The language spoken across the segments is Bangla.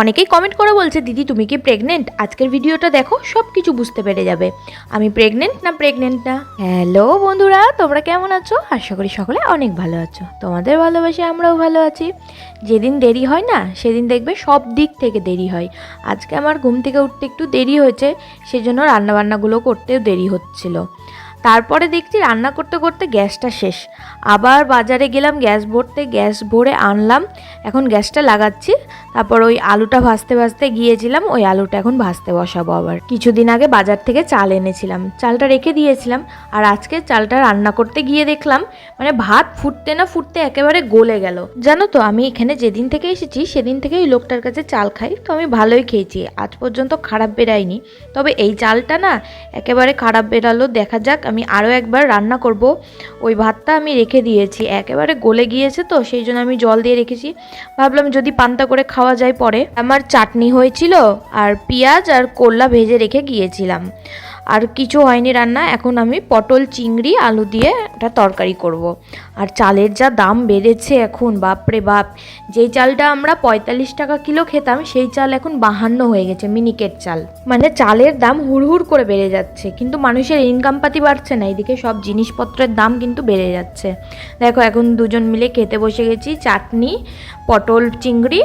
অনেকেই কমেন্ট করে বলছে, দিদি, তুমি কি প্রেগনেন্ট আজকের ভিডিওটা দেখো সব কিছু বুঝতে পেরে যাবে। আমি প্রেগনেন্ট না প্রেগনেন্ট না? হ্যালো বন্ধুরা, তোমরা কেমন আছো? আশা করি সকলে অনেক ভালো আছো। তোমাদের ভালোবাসে আমরাও ভালো আছি। যেদিন দেরি হয় না, সেদিন দেখবে সব দিক থেকে দেরি হয়। আজকে আমার ঘুম থেকে উঠতে একটু দেরি হয়েছে, সেজন্য রান্নাবান্নাগুলো করতেও দেরি হচ্ছিল। তারপরে দেখছি রান্না করতে করতে গ্যাসটা শেষ। আবার বাজারে গেলাম, গ্যাস ভরতে গ্যাস ভরে আনলাম, এখন গ্যাসটা লাগাচ্ছি। তারপর ওই আলুটা ভাজতে ভাজতে গিয়েছিলাম, ওই আলুটা এখন ভাজতে বসাবো আবার। কিছুদিন আগে বাজার থেকে চাল এনেছিলাম, চালটা রেখে দিয়েছিলাম, আর আজকে চালটা রান্না করতে গিয়ে দেখলাম মানে ভাত ফুটতে না ফুটতে একেবারে গলে গেল। জানো তো, আমি এখানে যেদিন থেকে এসেছি, সেদিন থেকে ওই লোকটার কাছে চাল খাই, তো আমি ভালোই খেয়েছি। আজ পর্যন্ত খারাপ বেরায়নি, তবে এই চালটা না একেবারে খারাপ বেরালো, দেখা যাক আমি আরও একবার রান্না করব। ওই ভাতটা আমি রেখে দিয়েছি। একেবারে গলে গিয়েছে তো, সেই জন্য আমি জল দিয়ে রেখেছি। ভাবলাম যদি পান্তা করে খাওয়া যায় পরে। আমার চাটনি হয়েছিল আর পেঁয়াজ আর করলা ভেজে রেখে গিয়েছিলাম। আর কিছু হয়নি রান্না, এখন আমি পটল, চিংড়ি, আলু দিয়ে একটা তরকারি করব। আর চালের যা দাম বেড়েছে এখন, বাপরে বাপ, যেই চালটা আমরা পঁয়তাল্লিশ টাকা কিলো খেতাম, সেই চাল এখন বাহান্ন হয়ে গেছে, মিনিকেট চাল মানে চালের দাম হুড়হুড় করে বেড়ে যাচ্ছে, কিন্তু মানুষের ইনকাম পাতি বাড়ছে না, এদিকে সব জিনিসপত্রের দাম কিন্তু বেড়ে যাচ্ছে দেখো, এখন দুজন মিলে খেতে বসে গেছি, চাটনি, পটল, চিংড়ি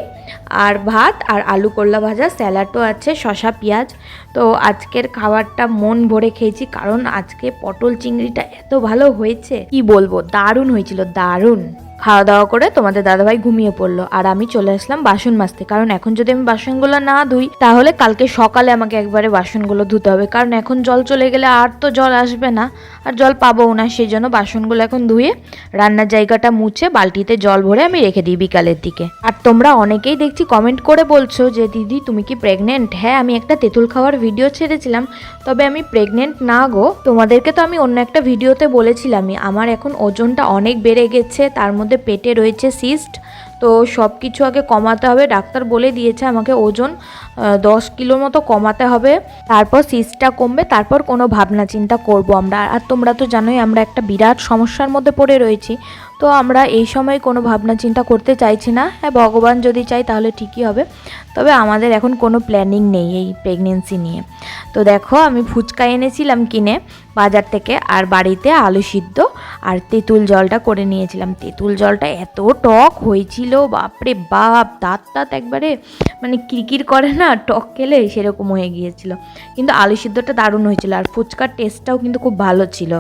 আর ভাত আর আলু করলা ভাজা, স্যালাডও আছে শশা পেঁয়াজ। তো আজকের খাবারটা মন ভরে খেয়েছি, কারণ আজকে পটল চিংড়িটা এত ভালো হয়েছে। কি বলব? দারুণ হয়েছিল, দারুণ। খাওয়া দাওয়া করে তোমাদের দাদাভাই ঘুমিয়ে পড়ল। আর আমি চলে আসলাম বাসন মাজতে। কারণ এখন যদি আমি বাসনগুলো না ধুই, তাহলে কালকে সকালে আমাকে একবারে বাসনগুলো ধুতে হবে। কারণ এখন জল চলে গেলে আর তো জল আসবে না, আর জল পাবোও না। সেই জন্য বাসনগুলো এখন ধুয়ে রান্নার জায়গাটা মুছে বালতিতে জল ভরে আমি রেখে দিই বিকালের দিকে। আর তোমরা অনেকেই দেখছি কমেন্ট করে বলছো যে, দিদি, তুমি কি প্রেগনেন্ট হ্যাঁ আমি একটা তেঁতুল খাওয়ার ভিডিও ছেড়েছিলাম। তবে আমি প্রেগনেন্ট না গো। তোমাদেরকে তো আমি অন্য একটা ভিডিওতে বলেছিলামই। আমার এখন ওজনটা অনেক বেড়ে গেছে, তার মধ্যে পেটে রয়েছে সিস্ট, তো সব কিছু আগে কমাতে হবে। ডাক্তার বলে দিয়েছে আমাকে ওজন দশ কিলোর মতো কমাতে হবে। তারপর সিস্টটা কমবে, তারপর কোনো ভাবনা চিন্তা করব আমরা। আর তোমরা তো জানোই আমরা একটা বিরাট সমস্যার মধ্যে পড়ে রয়েছি। তো আমরা এই সময় কোনো ভাবনা চিন্তা করতে চাইছি না। হ্যাঁ ভগবান যদি চাই তাহলে ঠিকই হবে। তবে আমাদের এখন কোনো প্ল্যানিং নেই এই প্রেগনেন্সি নিয়ে। তো দেখো, আমি ফুচকা এনেছিলাম কিনে বাজার থেকে আর বাড়িতে আলু সিদ্ধ আর তেঁতুল জলটা করে নিয়েছিলাম। তেঁতুল জলটা এত টক হয়েছিল, বাপরে বাপ, দাঁত দাঁত একবারে মানে কিরকির করে না, টক খেলে সেরকম হয়ে গিয়েছিল। কিন্তু আলু সিদ্ধটা দারুণ হয়েছিল আর ফুচকার টেস্টটাও কিন্তু খুব ভালো ছিল।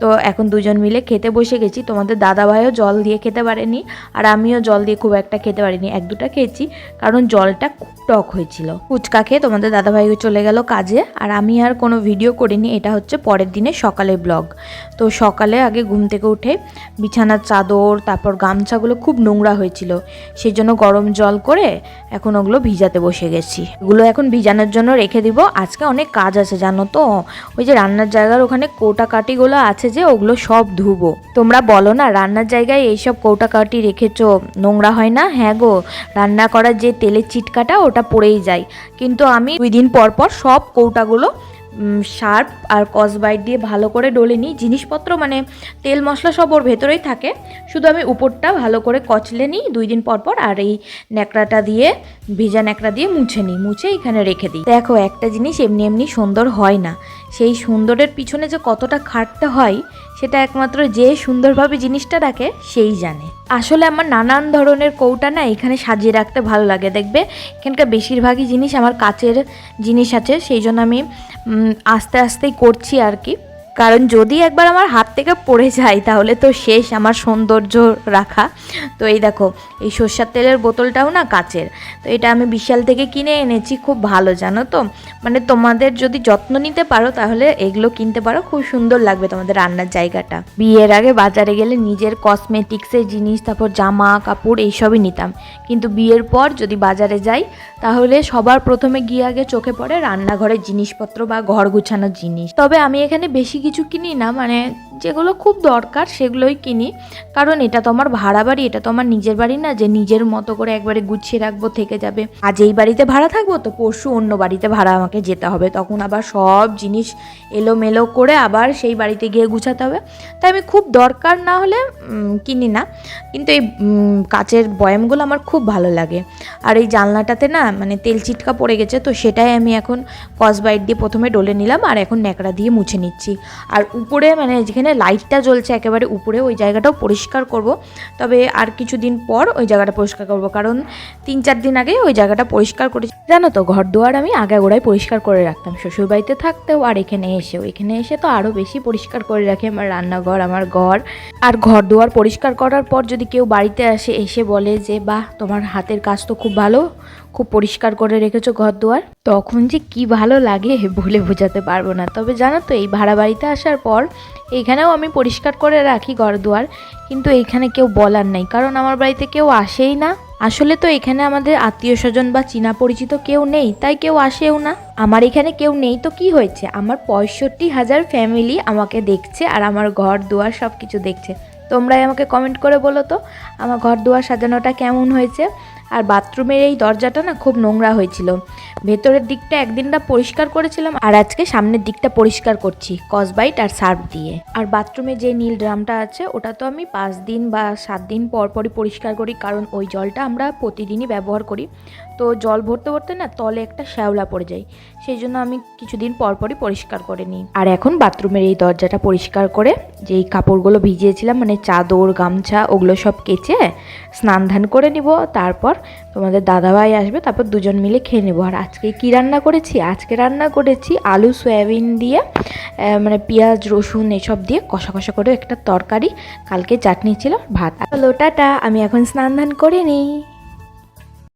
তো এখন দুজন মিলে খেতে বসে গেছি। তোমাদের দাদাভাইও জল দিয়ে খেতে পারেনি আর আমিও জল দিয়ে খুব একটা খেতে পারিনি। এক দুটা খেয়েছি, কারণ জলটা টক হয়েছিল। ফুচকা খেয়ে তোমাদের দাদাভাইও চলে গেল কাজে, আর আমি আর কোনো ভিডিও করিনি, এটা হচ্ছে পরের দিনে সকালে ব্লগ তো সকালে আগে ঘুম থেকে উঠে বিছানার চাদর, তারপর গামছাগুলো খুব নোংরা হয়েছিল সেই জন্য গরম জল করে এখন ওগুলো ভিজাতে বসে গেছি। এগুলো এখন ভিজানোর জন্য রেখে দিব। আজকে অনেক কাজ আছে, জানো তো? ওই যে রান্নার জায়গার ওখানে কোটা কাটিগুলো আছে যে, ওগুলো সব ধুবো। তোমরা বলো না, রান্নার জায়গায় এইসব কৌটা কাটি রেখেছো? নোংরা হয় না? হ্যাঁ গো, রান্না করার যে তেলের চিটকাটা ওটা পড়েই যায়। কিন্তু আমি দুই দিন পর পর সব কৌটাগুলো শার্প আর কসবাইট দিয়ে ভালো করে ডলে নিই। জিনিসপত্র মানে তেল মশলা সব ওর ভেতরেই থাকে। শুধু আমি উপরটা ভালো করে কচলে নিই দুই দিন পর পর আর এই ন্যাকড়াটা দিয়ে, ভিজা ন্যাকড়া দিয়ে মুছে নিই, মুছে এখানে রেখে দিই। দেখো, একটা জিনিস এমনি এমনি সুন্দর হয় না। সেই সুন্দরের পিছনে যে কতটা খাটতে হয় সেটা একমাত্র যে সুন্দরভাবে জিনিসটা রাখে, সেই জানে। আসলে আমার নানান ধরনের কৌটা না এখানে সাজিয়ে রাখতে ভালো লাগে, দেখবে? এখানকার বেশিরভাগই জিনিস আমার কাচের জিনিস আছে, সেই জন্য আমি আস্তে আস্তেই করছি আর কি। কারণ যদি একবার আমার হাত থেকে পড়ে যায়, তাহলে তো শেষ আমার সৌন্দর্য রাখা। তো এই দেখো, এই সর্ষার তেলের বোতলটাও না কাচের। তো এটা আমি বিশাল থেকে কিনে এনেছি, খুব ভালো, জানো তো? মানে তোমাদের যদি যত্ন নিতে পারো, তাহলে এগুলো কিনতে পারো, খুব সুন্দর লাগবে তোমাদের রান্নার জায়গাটা। বিয়ের আগে বাজারে গেলে নিজের কসমেটিক্সের জিনিস, তারপর জামা, কাপড়, এইসবই নিতাম। কিন্তু বিয়ের পর যদি বাজারে যাই, তাহলে সবার প্রথমে গিয়ে আগে চোখে পড়ে রান্নাঘরের জিনিসপত্র বা ঘর গুছানোর জিনিস। তবে আমি এখানে বেশি কিছু কিনি না মানে যেগুলো খুব দরকার সেগুলোই কিনি। কারণ এটা তো আমার ভাড়া বাড়ি, এটা তো আমার নিজের বাড়ি না যে নিজের মতো করে একবারে গুছিয়ে রাখব, থেকে যাবে। আজ এই বাড়িতে ভাড়া থাকব তো পরশু অন্য বাড়িতে ভাড়া আমাকে যেতে হবে। তখন আবার সব জিনিস এলোমেলো করে আবার সেই বাড়িতে গিয়ে গুছাতে হবে। তাই আমি খুব দরকার না হলে কিনি না। কিন্তু এই কাচের বয়ামগুলো আমার খুব ভালো লাগে। আর এই জানলাটাতে না মানে তেল চিটকা পড়ে গেছে তো সেটাই আমি এখন কসবাইট দিয়ে প্রথমে ডলে নিলাম আর এখন ন্যাকড়া দিয়ে মুছে নিচ্ছি। আর উপরে মানে যেখানে লাইটটা জ্বলছে একেবারে উপরে, ওই জায়গাটাও পরিষ্কার করব। তবে আর কিছুদিন পর ওই জায়গাটা পরিষ্কার করব, কারণ তিন চার দিন আগে ওই জায়গাটা পরিষ্কার করেছি। জানো তো ঘর দুয়ার আমি আগে আগাগোড়ায় পরিষ্কার করে রাখতাম, শ্বশুরবাড়িতে থাকতেও আর এখানে এসেও। এখানে এসে তো আরও বেশি পরিষ্কার করে রাখি আমার রান্নাঘর, আমার ঘর। আর ঘর দুয়ার পরিষ্কার করার পর যদি কেউ বাড়িতে আসে, এসে বলে যে, বাহ, তোমার হাতের কাজ তো খুব ভালো খুব পরিষ্কার করে রেখেছো ঘর দুয়ার তখন যে কি ভালো লাগে বলে বোঝাতে পারব না। তবে জানো তো, এই ভাড়া বাড়িতে আসার পর এইখানেও আমি পরিষ্কার করে রাখি ঘর দুয়ার কিন্তু এইখানে কেউ বলার নাই। কারণ আমার বাড়িতে কেউ আসেই না। আসলে তো এখানে আমাদের আত্মীয় স্বজন বা চীনা পরিচিত কেউ নেই, তাই কেউ আসেও না। আমার এখানে কেউ নেই তো কি হয়েছে? আমার পঁয়ষট্টি হাজার ফ্যামিলি আমাকে দেখছে আর আমার ঘর দুয়ার সব কিছু দেখছে। তোমরাই আমাকে কমেন্ট করে বলো তো, আমার ঘর দুয়ার সাজানোটা কেমন হয়েছে? আর বাথরুমের এই দরজাটা না খুব নোংরা হয়েছিল। ভেতরের দিকটা একদিনটা পরিষ্কার করেছিলাম আর আজকে সামনের দিকটা পরিষ্কার করছি কসবাইট আর সার্ফ দিয়ে। আর বাথরুমে যে নীল ড্রামটা আছে, ওটা তো আমি পাঁচ দিন বা সাত দিন পর পরই পরিষ্কার করি, কারণ ওই জলটা আমরা প্রতিদিনই ব্যবহার করি। তো জল ভরতে ভরতে না তলে একটা শ্যাওলা পড়ে যায়, সেই জন্য আমি কিছুদিন পর পরই পরিষ্কার করে নিই। আর এখন বাথরুমের এই দরজাটা পরিষ্কার করে যেই কাপড়গুলো ভিজিয়েছিলাম মানে চাদর, গামছা, ওগুলো সব কেচে স্নান ধান করে নিব, তারপর তোমাদের দাদাভাই আসবে, তারপর দুজন মিলে খেয়ে নেব। আর আজকে কি রান্না করেছি? আজকে রান্না করেছি আলু, সয়াবিন দিয়ে মানে পেঁয়াজ, রসুন এসব দিয়ে কষা কষা করে একটা তরকারি। কালকে চাটনি ছিল, ভাত। Hello tata. আমি এখন স্নান ধান করে নিই।